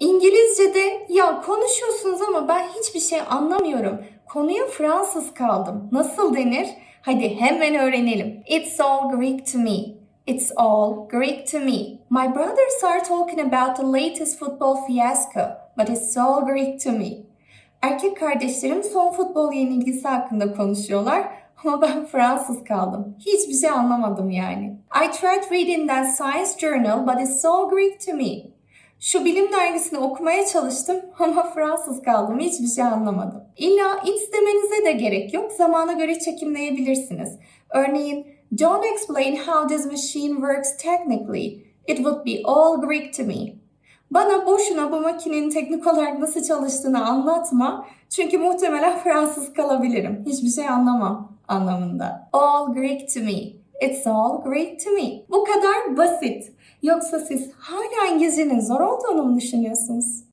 İngilizce'de ya konuşuyorsunuz ama ben hiçbir şey anlamıyorum. Konuya Fransız kaldım. Nasıl denir? Hadi hemen öğrenelim. It's all Greek to me. It's all Greek to me. My brothers are talking about the latest football fiasco, but it's all Greek to me. Erkek kardeşlerim son futbol yenilgisi hakkında konuşuyorlar ama ben Fransız kaldım. Hiçbir şey anlamadım yani. I tried reading that science journal but it's so Greek to me. Şu bilim dergisini okumaya çalıştım ama Fransız kaldım. Hiçbir şey anlamadım. İlla it's demenize de gerek yok. Zamana göre çekimleyebilirsiniz. Örneğin, don't explain how this machine works technically. It would be all Greek to me. Bana boşuna bu makinenin teknik olarak nasıl çalıştığını anlatma. Çünkü muhtemelen Fransız kalabilirim. Hiçbir şey anlamam anlamında. All Greek to me. It's all Greek to me. Bu kadar basit. Yoksa siz hala İngilizcenin zor olduğunu mu düşünüyorsunuz?